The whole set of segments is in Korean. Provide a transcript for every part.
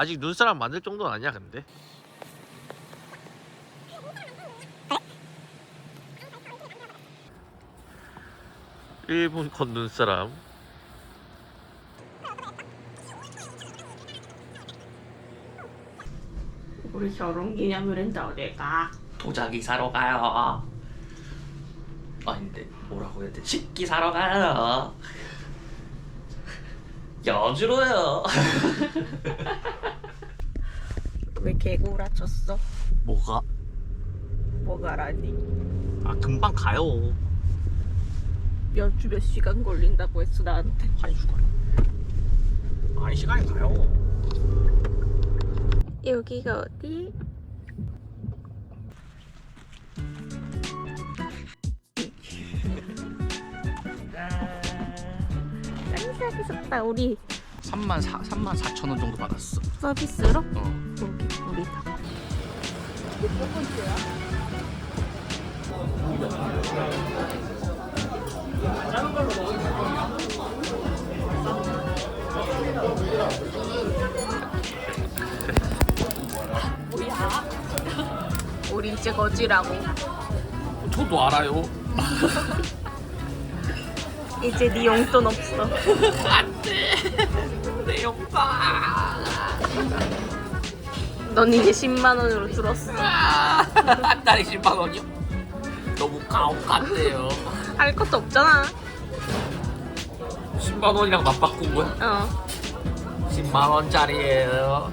아직 눈사람 만들 정도는 아니야 근데 일본 건 눈사람 우리 결혼 기념일인데 어딜 가? 도자기 사러 가요. 아닌데 뭐라고 해야 돼? 식기 사러 가요. 여주로요. 왜 개구라쳤어? 뭐가? 뭐가라니? 아 금방 가요 몇 주 몇 시간 걸린다고 했어 나한테 한 시간 아니 시간이 가요 여기가 어디? 짱싸게 샀다 우리 3만 4 3만 4천 원 정도 받았어. 서비스로? 어. 여기 우리다 뭐야? 우리 이제 거지라고 저도 알아요. 이제 네 용돈 없어 내 오빠. 넌 이제 10만 원으로 줄었어 한 달에 10만 원이요? 너무 가혹한데요. 할 것도 없잖아 10만 원이랑 맞바꾼 거야? 어 10만 원짜리예요.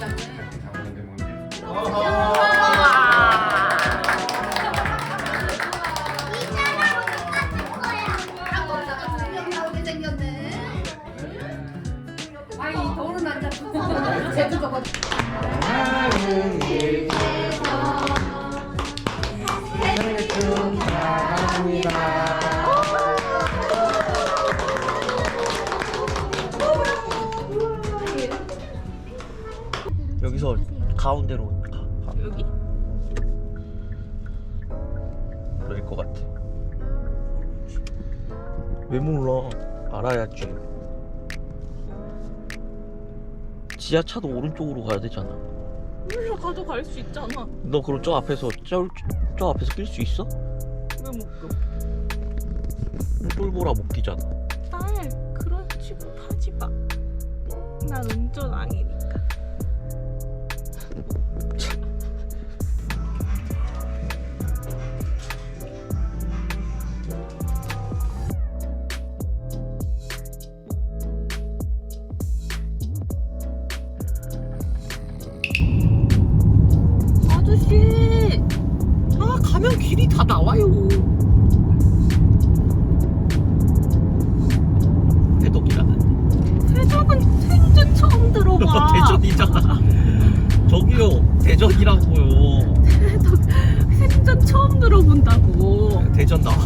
얘 여기 그럴 것 같아 왜 몰라 알아야지 지하차도 오른쪽으로 가야 되잖아 여기로 가도 갈 수 있잖아 너 그럼 저 앞에서 저, 저 앞에서 낄 수 있어? 왜 못 껴? 쫄보라 못 끼잖아 딸 그런 취급 하지 마. 난 운전 아니니까.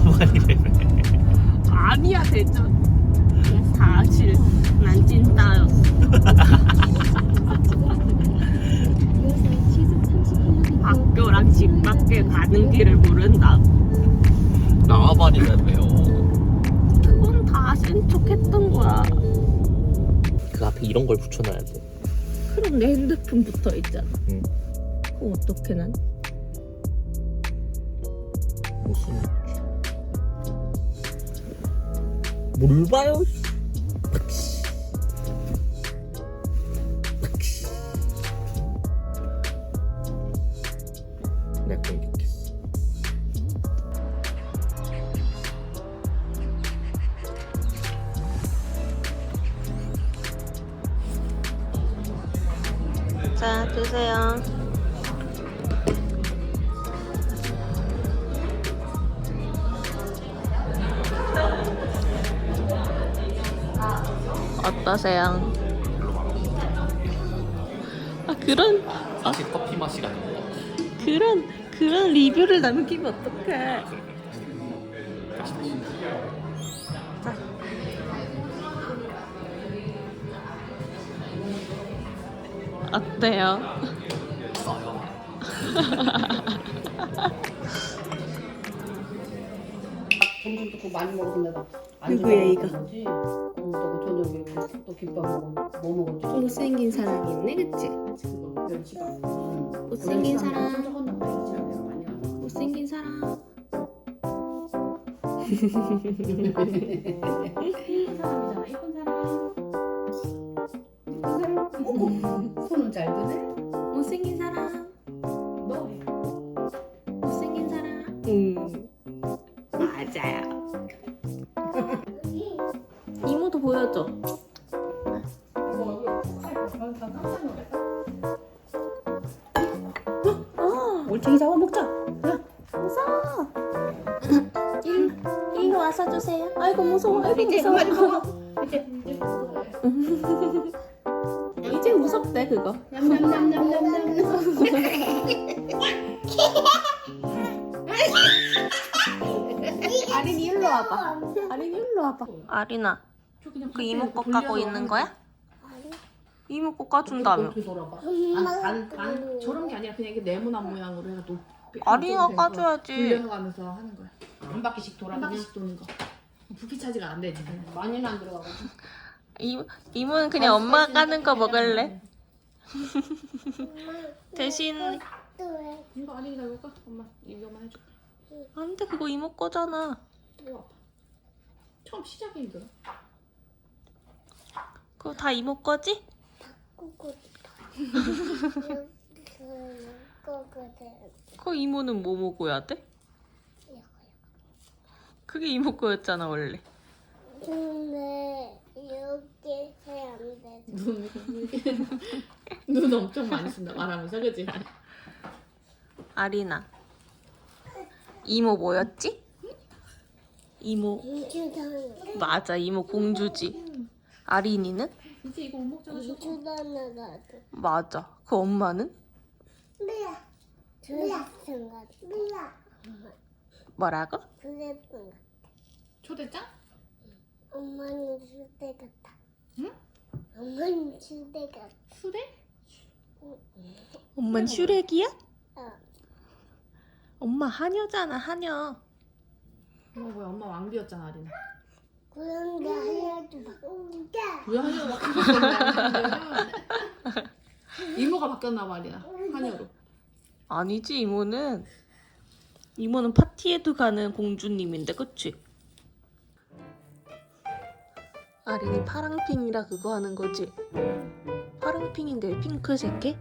대전 나와봐야래 아니야 대전. 사실 난 찐따였어. 학교랑 집 밖에 가는 길을 모른다. 나와봐니라며요 그건 다 아신 척했던 거야. 그 앞에 이런 걸 붙여놔야 돼 그럼 내 핸드폰 붙어 있잖아. 응. 그럼 어떻게 난? 무슨 뭘 봐요 자 드세요. 어떠세요? 아 그런 어? 사실 커피 맛이 아닌 그런 그런 리뷰를 남기면 어떡해? 어때요? 돈좀 듣고 많이 먹는다. 나. 누구야, 이거? 어, 너 저녁에 또 김밥 먹어. 뭐 먹었지? 못생긴 사람 있네, 그치? 못생긴 사람. 못생긴 사람. 사람이잖아. 예쁜 사람. 예쁜 사람. 어, 올챙이 잡아 먹자. 무서워. 일, 일로 와서 주세요. 아이고 무서워. 아이고 이제 무서워. 이제 이제 이제 무섭대 그거. 냠냠냠냠냠냠. 아린이 일로 와봐. 아린이 일로 와봐. 아린아, 그 이모 거 까고 있는 거야? 이모 거 까준다며. 어떻게 돌아봐? 반, 반, 반 저런 게 아니라 그냥 이렇게 네모난 모양으로 해서 한쪽으로 해서 까줘야지. 굴려가면서 하는 거야. 한 바퀴씩 돌아. 한 바퀴씩 도는 거. 부피 차지가 안 되지. 많이는 안 들어가고. 이, 이모는 그냥 엄마 까는 거 먹을래? 대신 이거 아린이가 이거 까? 엄마 이거만 해줘. 안돼 그거 이모 거잖아. 이거 아파. 처음 시작이 힘들어. 그거 다 이모 거지? 그거 이모는 뭐 먹어야 돼? 그게 이모 거였잖아 원래. 근데 이렇게 해야 안 돼. 눈, 눈 엄청 많이 쓴다 말하면서 그지? 아리나. 이모 뭐였지? 이모 맞아 이모 공주지. 아린이는? 이제 이거 못 먹잖아. 저거. 이주단을 가도 맞아. 그 엄마는? 미야 것 같아. 미야 뭐라고? 그랬던 것 초대장? 엄마는 수대 같아. 응? 엄마는 수대 같아. 수대? 엄마는 슈렉이야? 어. 엄마 하녀잖아 하녀. 엄마 뭐야 엄마 왕비였잖아 하나도 왜 한여로 바뀌었나? 이모가 바뀌었나 봐 아린아. 한여로. 아니지 이모는 이모는 파티에도 가는 공주님인데 그치? 아린이 파랑핑이라 그거 하는 거지? 파랑핑인데 왜 핑크색 해?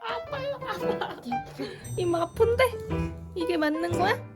아파요 아파 이모 아픈데? 이게 맞는 거야?